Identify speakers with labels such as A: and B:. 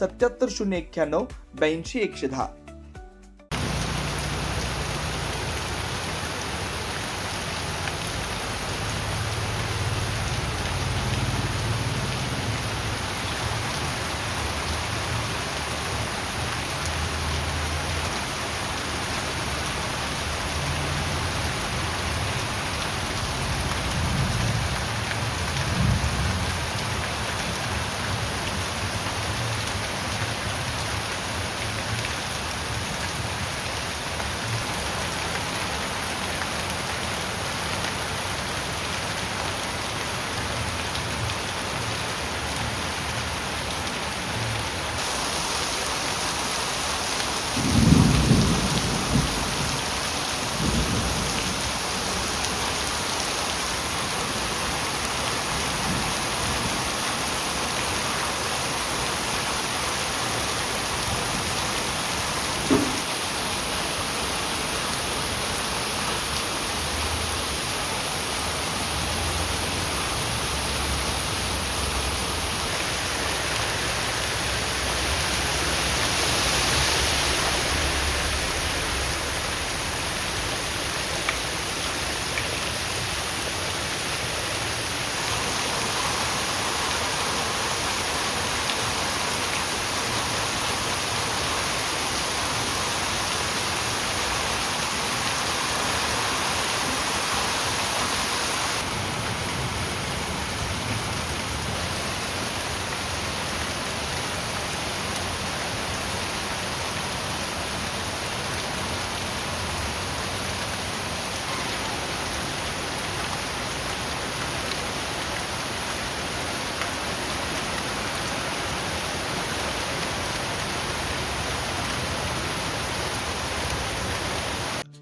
A: सत्याहत्तर शून्य एक्क्याण्णव ब्याऐंशी एकशे दहा.